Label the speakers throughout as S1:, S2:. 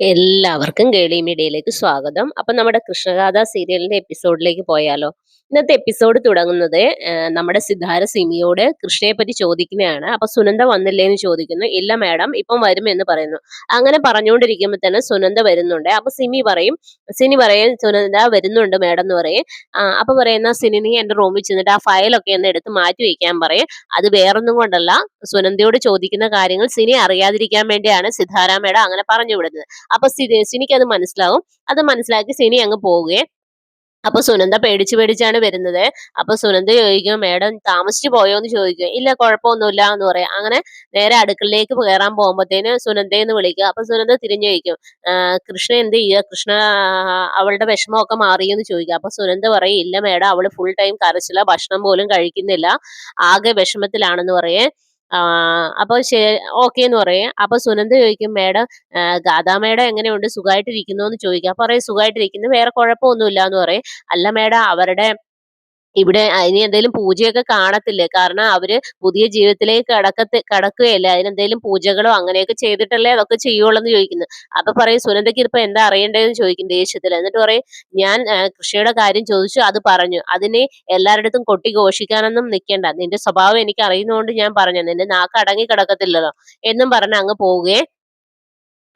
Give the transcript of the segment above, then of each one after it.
S1: എല്ലാവർക്കും ഗേളി മീഡിയയിലേക്ക് സ്വാഗതം. അപ്പൊ നമ്മുടെ കൃഷ്ണഗാഥ സീരിയലിന്റെ എപ്പിസോഡിലേക്ക് പോയാലോ? ഇന്നത്തെ എപ്പിസോഡ് തുടങ്ങുന്നത് നമ്മുടെ സിദ്ധാര സിമിയോട് കൃഷ്ണയെ പറ്റി ചോദിക്കുന്നതാണ്. അപ്പൊ സുനന്ദ വന്നില്ലേ എന്ന് ചോദിക്കുന്നു. ഇല്ല മാഡം ഇപ്പം വരും എന്ന് പറയുന്നു. അങ്ങനെ പറഞ്ഞുകൊണ്ടിരിക്കുമ്പോൾ തന്നെ സുനന്ദ വരുന്നുണ്ട്. അപ്പൊ സിമി പറയും സിനി പറയും സുനന്ദ വരുന്നുണ്ട് മാഡം എന്ന് പറയും. അപ്പൊ പറയുന്ന സിനി നീ എന്റെ റൂമിൽ ചെന്നിട്ട് ആ ഫയലൊക്കെ ഒന്ന് എടുത്ത് മാറ്റി വെക്കാൻ പറയും. അത് വേറൊന്നും കൊണ്ടല്ല. സുനന്ദയോട് ചോദിക്കുന്ന കാര്യങ്ങൾ സിനി അറിയാതിരിക്കാൻ വേണ്ടിയാണ് സിദ്ധാര മേഡം അങ്ങനെ പറഞ്ഞു വിടുന്നത്. അപ്പൊ സിനിക്ക് അത് മനസ്സിലാവും. അത് മനസ്സിലാക്കി സിനി അങ്ങ് പോവുകയെ. അപ്പൊ സുനന്ദ പേടിച്ച് പേടിച്ചാണ് വരുന്നത്. അപ്പൊ സുനന്ദ ചോദിക്കും മേഡം താമസിച്ചു പോയോ? എന്ന് ചോദിക്കും. ഇല്ല കുഴപ്പമൊന്നുമില്ല എന്ന് പറയാം. അങ്ങനെ നേരെ അടുക്കളയിലേക്ക് കയറാൻ പോകുമ്പോഴത്തേന് സുനന്ദയെന്ന് വിളിക്കുക. അപ്പൊ സുനന്ദ തിരിഞ്ഞു ചോദിക്കും "ആ, കൃഷ്ണ എന്ത് ചെയ്യുക കൃഷ്ണ അവളുടെ വിഷമമൊക്കെ മാറിയെന്ന് ചോദിക്കുക അപ്പൊ സുനന്ദ പറയും ഇല്ല മേഡം അവൾ ഫുൾ ടൈം കരച്ചില്ല ഭക്ഷണം പോലും കഴിക്കുന്നില്ല. ആകെ വിഷമത്തിലാണെന്ന് പറയേ. ആ, അപ്പൊ ഓക്കെ എന്ന് പറയും. അപ്പൊ സുനന്ദ ചോദിക്കും മേഡം ഗാഥാ മേഡം എങ്ങനെയുണ്ട്? സുഖമായിട്ടിരിക്കുന്നു എന്ന് ചോദിക്കും. അപ്പൊ പറയും സുഖമായിട്ടിരിക്കുന്നു വേറെ കുഴപ്പമൊന്നുമില്ല എന്ന് പറയും. അല്ല മേഡം അവരുടെ ഇവിടെ അതിന് എന്തെങ്കിലും പൂജയൊക്കെ കാണത്തില്ലേ? കാരണം അവർ പുതിയ ജീവിതത്തിലേക്ക് കടക്കത്ത് കടക്കുകയല്ലേ? അതിനെന്തെങ്കിലും പൂജകളോ അങ്ങനെയൊക്കെ ചെയ്തിട്ടല്ലേ അതൊക്കെ ചെയ്യുള്ളൂ എന്ന് ചോദിക്കുന്നു. അപ്പൊ പറയും സുനന്ദയ്ക്ക് ഇപ്പൊ എന്താ അറിയേണ്ടതെന്ന് ചോദിക്കും ദേഷ്യത്തിൽ എന്നിട്ട് പറയും ഞാൻ കൃഷിയുടെ കാര്യം ചോദിച്ചു അത് പറഞ്ഞു. അതിനെ എല്ലാവരുടെ കൊട്ടി ഘോഷിക്കാനൊന്നും നിൽക്കേണ്ട നിന്റെ സ്വഭാവം എനിക്ക് അറിയുന്നതുകൊണ്ട് ഞാൻ പറഞ്ഞു. നിന്റെ നാക്ക് അടങ്ങി കിടക്കത്തില്ലല്ലോ. എന്നും പറഞ്ഞ് അങ്ങ് പോവുകയെ.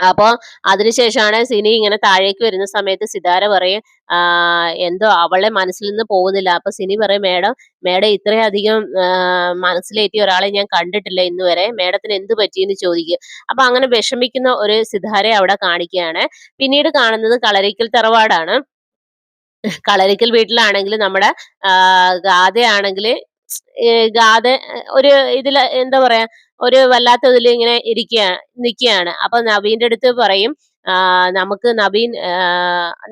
S1: അപ്പൊ അതിനുശേഷമാണ് സിനി ഇങ്ങനെ താഴേക്ക് വരുന്ന സമയത്ത് സിതാര പറയും എന്തോ അവളെ മനസ്സിൽ നിന്ന് പോകുന്നില്ല. അപ്പൊ സിനി പറയും മേഡം മേഡം ഇത്രയധികം മനസ്സിലേറ്റി മനസ്സിലേറ്റിയ ഒരാളെ ഞാൻ കണ്ടിട്ടില്ല ഇന്ന് വരെ. മേഡത്തിന് എന്ത് പറ്റിയെന്ന് ചോദിക്കും. അപ്പൊ അങ്ങനെ വിഷമിക്കുന്ന ഒരു സിതാരയെ അവിടെ കാണിക്കുകയാണ്. പിന്നീട് കാണുന്നത് കളരിക്കൽ തറവാടാണ്. കളരിക്കൽ വീട്ടിലാണെങ്കിൽ നമ്മുടെ ഗാഥയാണെങ്കിൽ ഗാഥ ഒരു ഇതിൽ എന്താ പറയാ ഒരു വല്ലാത്ത ഇതിൽ ഇങ്ങനെ ഇരിക്കുക നിൽക്കുകയാണ് അപ്പൊ നവീന്റെ അടുത്ത് പറയും നമുക്ക് നബീൻ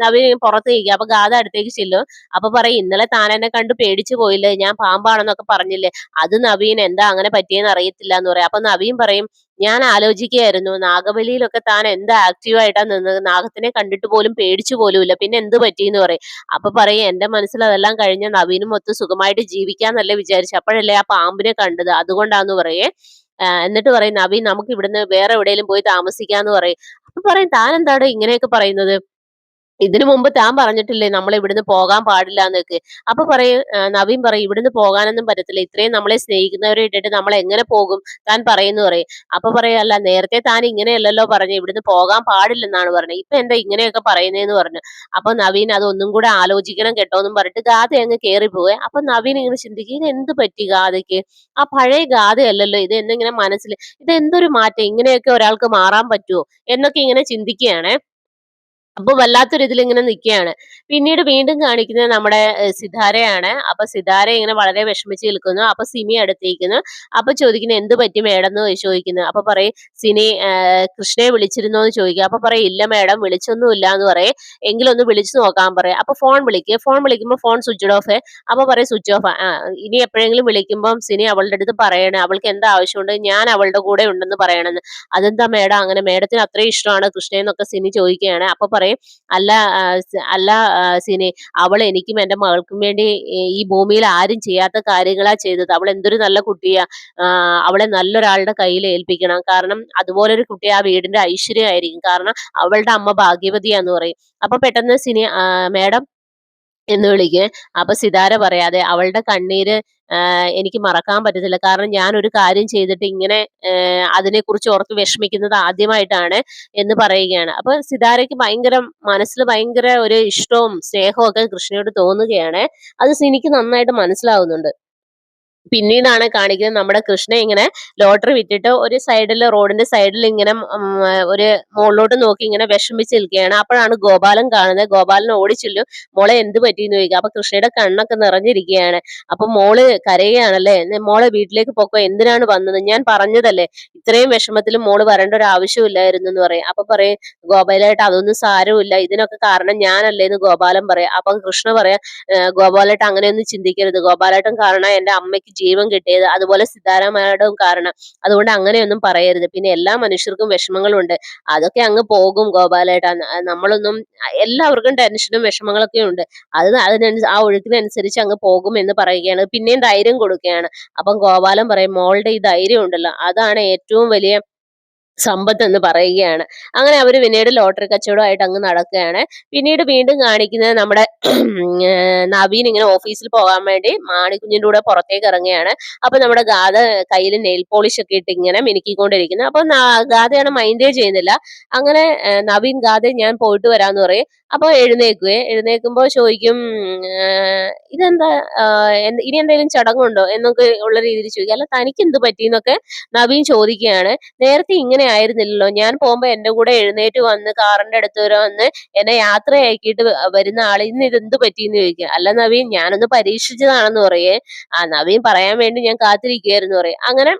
S1: നബീൻ നവീൻ പുറത്ത് നിൽക്കുക. അപ്പൊ ഗാഥ അടുത്തേക്ക് ചെല്ലും. അപ്പൊ പറയും ഇന്നലെ താൻ എന്നെ കണ്ട് പേടിച്ചു പോയില്ലേ? ഞാൻ പാമ്പാണെന്നൊക്കെ പറഞ്ഞില്ലേ? അത് നബീൻ എന്താ അങ്ങനെ പറ്റിയെന്ന് അറിയത്തില്ല എന്ന് പറയാം. അപ്പൊ നബീൻ പറയും ഞാൻ ആലോചിക്കുകയായിരുന്നു. നാഗബലിയിലൊക്കെ താൻ എന്ത് ആക്റ്റീവ് ആയിട്ടാ നിന്നത് നാഗത്തിനെ കണ്ടിട്ട് പോലും പേടിച്ചു പോലുമില്ല പിന്നെ എന്ത് പറ്റിയെന്ന് പറയും. അപ്പൊ പറയും എന്റെ മനസ്സിൽ അതെല്ലാം കഴിഞ്ഞ നവീനും ഒത്ത് സുഖമായിട്ട് ജീവിക്കാന്നല്ലേ വിചാരിച്ചു. അപ്പോഴല്ലേ ആ പാമ്പിനെ കണ്ടത്. അതുകൊണ്ടാന്ന് പറയേ. എന്നിട്ട് പറയും നവീൻ നമുക്ക് ഇവിടുന്ന് വേറെ എവിടെയെങ്കിലും പോയി താമസിക്കാന്ന് പറയും. അപ്പൊ പറയും താൻ എന്താടോ ഇങ്ങനെയൊക്കെ പറയുന്നത്? ഇതിനു മുമ്പ് താൻ പറഞ്ഞിട്ടില്ലേ നമ്മൾ ഇവിടുന്ന് പോകാൻ പാടില്ല എന്നൊക്കെ. അപ്പൊ പറയും നവീൻ പറയും ഇവിടുന്ന് പോകാനൊന്നും പറ്റത്തില്ല. ഇത്രയും നമ്മളെ സ്നേഹിക്കുന്നവരെ ഇട്ടിട്ട് നമ്മൾ എങ്ങനെ പോകും? താൻ പറയുന്നു പറയും. അപ്പൊ പറയും അല്ല നേരത്തെ താൻ ഇങ്ങനെയല്ലല്ലോ പറഞ്ഞു ഇവിടുന്ന് പോകാൻ പാടില്ലെന്നാണ് പറഞ്ഞത് ഇപ്പൊ എന്താ ഇങ്ങനെയൊക്കെ പറയുന്നതെന്ന് പറഞ്ഞു. അപ്പൊ നവീൻ അത് ഒന്നും കൂടെ ആലോചിക്കണം കേട്ടോ എന്നും പറഞ്ഞിട്ട് ഗാഥ അങ്ങ് കയറി പോവേ. അപ്പൊ നവീൻ ഇങ്ങനെ ചിന്തിക്കും ഇത് എന്ത് പറ്റി ഗാഥയ്ക്ക്? ആ പഴയ ഗാഥയല്ലല്ലോ. ഇത് എന്നിങ്ങനെ മനസ്സിൽ ഇത് എന്തൊരു മാറ്റം? ഇങ്ങനെയൊക്കെ ഒരാൾക്ക് മാറാൻ പറ്റുമോ എന്നൊക്കെ ഇങ്ങനെ ചിന്തിക്കുകയാണ്. അപ്പൊ വല്ലാത്തൊരു ഇതിൽ ഇങ്ങനെ നിൽക്കുകയാണ് പിന്നീട് വീണ്ടും കാണിക്കുന്നത് നമ്മുടെ സിതാരയാണ്. അപ്പൊ സിതാര ഇങ്ങനെ വളരെ വിഷമിച്ച് നിൽക്കുന്നു. അപ്പൊ സിമി അടുത്തേക്കുന്നു. അപ്പൊ ചോദിക്കുന്നു എന്ത് പറ്റി മേഡം എന്ന് ചോദിക്കുന്നു. അപ്പൊ പറയും സിനി കൃഷ്ണയെ വിളിച്ചിരുന്നോ എന്ന് ചോദിക്കുക അപ്പൊ പറയും ഇല്ല മേഡം വിളിച്ചൊന്നും ഇല്ല എന്ന് പറയും എങ്കിലൊന്ന് വിളിച്ചു നോക്കാൻ പറയും. അപ്പൊ ഫോൺ വിളിക്കുക ഫോൺ വിളിക്കുമ്പോൾ ഫോൺ സ്വിച്ച് ഓഫ്. അപ്പൊ പറയും സ്വിച്ച് ഓഫ്. ഇനി എപ്പോഴെങ്കിലും വിളിക്കുമ്പോൾ സിനി അവളുടെ അടുത്ത് പറയണേ. അവൾക്ക് എന്താ ആവശ്യമുണ്ട്? ഞാൻ അവളുടെ കൂടെ ഉണ്ടെന്ന് പറയണമെന്ന് അതെന്താ മേഡം? അങ്ങനെ മേഡത്തിന് അത്രയും ഇഷ്ടമാണ് കൃഷ്ണയെന്നൊക്കെ സിനി ചോദിക്കുകയാണ്. അപ്പൊ പറയും അല്ല അല്ല ആ, സിനി അവൾ എനിക്കും എന്റെ മകൾക്കും വേണ്ടി ഈ ഭൂമിയിൽ ആരും ചെയ്യാത്ത കാര്യങ്ങളാ ചെയ്തത്. അവൾ എന്തൊരു നല്ല കുട്ടിയാ. അവളെ നല്ലൊരാളുടെ കയ്യിൽ ഏൽപ്പിക്കണം. കാരണം അതുപോലെ ഒരു കുട്ടി ആ വീടിന്റെ ഐശ്വര്യമായിരിക്കും. കാരണം അവളുടെ അമ്മ ഭാഗ്യവതിയാന്ന് പറയും. അപ്പൊ പെട്ടെന്ന് സിനി മേഡം എന്ന് വിളിക്കുക അപ്പൊ സിതാര പറയാതെ അവളുടെ കണ്ണീര് എനിക്ക് മറക്കാൻ പറ്റത്തില്ല. കാരണം ഞാൻ ഒരു കാര്യം ചെയ്തിട്ട് ഇങ്ങനെ അതിനെ കുറിച്ച് ഓർത്ത് വിഷമിക്കുന്നത് ആദ്യമായിട്ടാണ് എന്ന് പറയുകയാണ്. അപ്പൊ സിതാരയ്ക്ക് ഭയങ്കര മനസ്സിൽ ഭയങ്കര ഒരു ഇഷ്ടവും സ്നേഹവും ഒക്കെ കൃഷ്ണയോട് തോന്നുകയാണ്. അത് സിനിക്ക് നന്നായിട്ട് മനസ്സിലാവുന്നുണ്ട്. പിന്നീടാണ് കാണിക്കുന്നത് നമ്മുടെ കൃഷ്ണ ഇങ്ങനെ ലോട്ടറി വിറ്റിട്ട് ഒരു സൈഡിൽ റോഡിന്റെ സൈഡിൽ ഇങ്ങനെ ഒരു മുകളിലോട്ട് നോക്കി ഇങ്ങനെ വിഷമിച്ച് നിൽക്കുകയാണ്. അപ്പോഴാണ് ഗോപാലൻ കാണുന്നത്. ഗോപാലൻ ഓടിച്ചില്ലു മോളെ എന്ത് പറ്റിയെന്ന് ചോദിക്കുക അപ്പൊ കൃഷ്ണയുടെ കണ്ണൊക്കെ നിറഞ്ഞിരിക്കുകയാണ്. അപ്പൊ മോൾ കരയുകയാണല്ലേ? "നെ- മോളെ വീട്ടിലേക്ക് പോക്കോ. എന്തിനാണ് വന്നത്? ഞാൻ പറഞ്ഞതല്ലേ. ഇത്രയും വിഷമത്തിൽ മോൾ വരേണ്ട ഒരു ആവശ്യമില്ലായിരുന്നു എന്ന് പറയും. അപ്പൊ പറയും ഗോപാലായിട്ട് അതൊന്നും സാരമില്ല. ഇതിനൊക്കെ കാരണം ഞാനല്ലേ എന്ന് ഗോപാലൻ പറയാം. അപ്പം കൃഷ്ണ പറയാം ഗോപാലായിട്ട് അങ്ങനെയൊന്നും ചിന്തിക്കരുത്. ഗോപാലേട്ടൻ കാരണം എന്റെ അമ്മയ്ക്ക് ജീവൻ കിട്ടിയത്. അതുപോലെ സിദ്ധാരാമയുടെ കാരണം. അതുകൊണ്ട് അങ്ങനെയൊന്നും പറയരുത്. പിന്നെ എല്ലാ മനുഷ്യർക്കും വിഷമങ്ങളുണ്ട്. അതൊക്കെ അങ്ങ് പോകും ഗോപാലേട്ടാ. നമ്മളൊന്നും എല്ലാവർക്കും ടെൻഷനും വിഷമങ്ങളൊക്കെ ഉണ്ട്. അത് അതിനനുസ ആ ഒഴുക്കിനനുസരിച്ച് അങ്ങ് പോകും എന്ന് പറയുകയാണ്. പിന്നെയും ധൈര്യം കൊടുക്കുകയാണ്. അപ്പം ഗോപാലൻ പറയും മോളുടെ ഈ ധൈര്യം ഉണ്ടല്ലോ. അതാണ് ഏറ്റവും വലിയ സമ്പത്ത് എന്ന് പറയുകയാണ്. അങ്ങനെ അവർ പിന്നീട് ലോട്ടറി കച്ചവടമായിട്ട് അങ്ങ് നടക്കുകയാണ്. പിന്നീട് വീണ്ടും കാണിക്കുന്നത് നമ്മുടെ നവീൻ ഇങ്ങനെ ഓഫീസിൽ പോകാൻ വേണ്ടി മാണിക്കുഞ്ഞിന്റെ കൂടെ പുറത്തേക്ക് ഇറങ്ങുകയാണ്. അപ്പൊ നമ്മുടെ ഗാഥ കയ്യിൽ നെയിൽ പോളിഷ് ഒക്കെ ഇട്ട് ഇങ്ങനെ മിനുക്കിക്കൊണ്ടിരിക്കുന്നു. അപ്പൊ ഗാഥയാണ് മൈൻഡേ ചെയ്യുന്നില്ല. അങ്ങനെ നവീൻ ഗാഥ ഞാൻ പോയിട്ട് വരാന്ന് പറയും. അപ്പൊ എഴുന്നേക്കുവേ എഴുന്നേക്കുമ്പോൾ ചോദിക്കും ഇതെന്താ ഇനി എന്തെങ്കിലും ചടങ്ങുണ്ടോ എന്നൊക്കെ ഉള്ള രീതിയിൽ ചോദിക്കും. അല്ല തനിക്ക് എന്ത് പറ്റിയെന്നൊക്കെ നവീൻ ചോദിക്കുകയാണ്. നേരത്തെ ഇങ്ങനെ ആയിരുന്നില്ലല്ലോ. ഞാൻ പോകുമ്പോ എന്റെ കൂടെ എഴുന്നേറ്റ് വന്ന് കാറിന്റെ അടുത്ത് വരെ വന്ന് എന്നെ യാത്രയാക്കിയിട്ട് വരുന്ന ആൾ ഇന്ന് ഇത് എന്ത് പറ്റിയെന്ന് ചോദിക്കുക. അല്ല നവീൻ ഞാനൊന്ന് പരീക്ഷിച്ചതാണെന്ന് പറയേ. ആ നവീൻ പറയാൻ വേണ്ടി ഞാൻ കാത്തിരിക്കുകയായിരുന്നു പറയും. അങ്ങനെ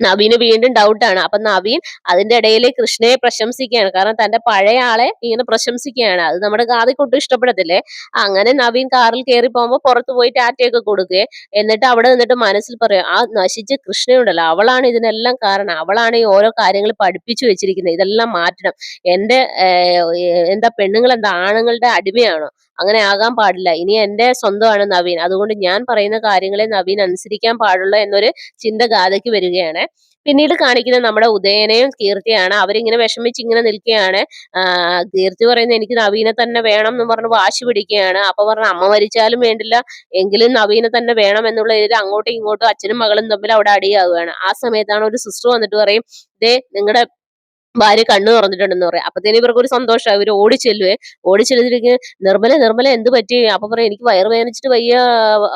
S1: നവീന് വീണ്ടും ഡൗട്ടാണ് അപ്പൊ നവീൻ അതിന്റെ ഇടയിൽ കൃഷ്ണയെ പ്രശംസിക്കുകയാണ്. കാരണം തന്റെ പഴയ ആളെ ഇങ്ങനെ പ്രശംസിക്കുകയാണ്. അത് നമ്മുടെ ഗാദിക്ക് ഒട്ടും ഇഷ്ടപ്പെടത്തില്ലേ? അങ്ങനെ നവീൻ കാറിൽ കയറി പോകുമ്പോൾ പുറത്തു പോയി ടാറ്റയൊക്കെ കൊടുക്കുക എന്നിട്ട് അവിടെ നിന്നിട്ട് മനസ്സിൽ പറയും ആ നശിച്ച കൃഷ്ണയുണ്ടല്ലോ. അവളാണ് ഇതിനെല്ലാം കാരണം. അവളാണ് ഈ ഓരോ കാര്യങ്ങൾ പഠിപ്പിച്ചു വെച്ചിരിക്കുന്നത്. ഇതെല്ലാം മാറ്റണം. എന്റെ എന്താ പെണ്ണുങ്ങൾ എന്താ ആണുങ്ങളുടെ അടിമയാണോ? അങ്ങനെ ആകാൻ പാടില്ല. ഇനി എന്റെ സ്വന്തമാണ് നവീൻ. അതുകൊണ്ട് ഞാൻ പറയുന്ന കാര്യങ്ങളെ നവീൻ അനുസരിക്കാൻ പാടുള്ളൂ എന്നൊരു ചിന്ത ഗാഥയ്ക്ക് വരികയാണ്. പിന്നീട് കാണിക്കുന്നത് നമ്മുടെ ഉദയനെയും കീർത്തിയാണ്. അവരിങ്ങനെ വിഷമിച്ച് ഇങ്ങനെ നിൽക്കുകയാണ്. കീർത്തി പറയുന്നത് എനിക്ക് നവീനെ തന്നെ വേണം എന്ന് പറഞ്ഞ് വാശി പിടിക്കുകയാണ്. അപ്പൊ പറഞ്ഞ അമ്മ മരിച്ചാലും വേണ്ടില്ല. എങ്കിലും നവീനെ തന്നെ വേണം എന്നുള്ള ഇതിൽ അങ്ങോട്ടും ഇങ്ങോട്ടും അച്ഛനും മകളും തമ്മിൽ അവിടെ അടിയാവുകയാണ്. ആ സമയത്താണ് ഒരു സിസ്റ്റർ വന്നിട്ട് പറയും ദേ നിങ്ങളുടെ ഭാര്യ കണ്ണു തുറന്നിട്ടുണ്ടെന്ന് പറയാം. അപ്പത്തേനും ഇവർക്ക് ഒരു സന്തോഷം ഇവർ ഓടി ചെല്ലുവേ ഓടി ഓടിച്ചെല്ലുന്നിരിക്കും നിർമ്മല നിർമ്മല എന്ത് പറ്റി? അപ്പൊ പറയാം എനിക്ക് വയറ് വേദനിച്ചിട്ട് വയ്യ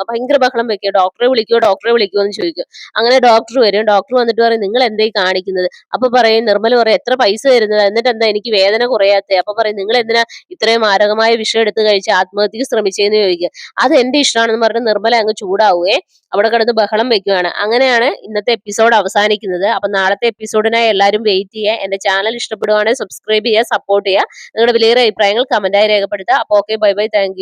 S1: ഭയങ്കര ബഹളം വെക്കുക ഡോക്ടറെ വിളിക്കുവോ ഡോക്ടറെ വിളിക്കുവോ എന്ന് ചോദിക്കും. അങ്ങനെ ഡോക്ടർ വരും. ഡോക്ടർ വന്നിട്ട് പറയും നിങ്ങൾ എന്തായി കാണിക്കുന്നത്? അപ്പൊ പറയും നിർമ്മല പറയും എത്ര പൈസ തരുന്നത്? എന്നിട്ട് എന്താ എനിക്ക് വേദന കുറയാത്ത. അപ്പൊ പറയും നിങ്ങൾ എന്തിനാ ഇത്രയും മാരകമായ വിഷയം എടുത്ത് കഴിച്ച് ആത്മഹത്യക്ക് ശ്രമിച്ചതെന്ന് ചോദിക്കുക അത് എന്റെ ഇഷ്ടമാണെന്ന് പറഞ്ഞ് നിർമ്മല അങ്ങ് ചൂടാവുകയെ അവിടെ കിടന്ന് ബഹളം വെക്കുകയാണ് അങ്ങനെയാണ് ഇന്നത്തെ എപ്പിസോഡ് അവസാനിക്കുന്നത്. അപ്പൊ നാളത്തെ എപ്പിസോഡിനായി എല്ലാവരും വെയിറ്റ് ചെയ്യുക എന്റെ ചാനൽ ഇഷ്ടപ്പെടുവാണെങ്കിൽ സബ്സ്ക്രൈബ് ചെയ്യുക സപ്പോർട്ട് ചെയ്യുക. നിങ്ങളുടെ വിലയേറിയ അഭിപ്രായങ്ങൾ കമന്റായി രേഖപ്പെടുത്തുക. അപ്പോൾ ഓക്കെ ബൈ ബൈ താങ്ക്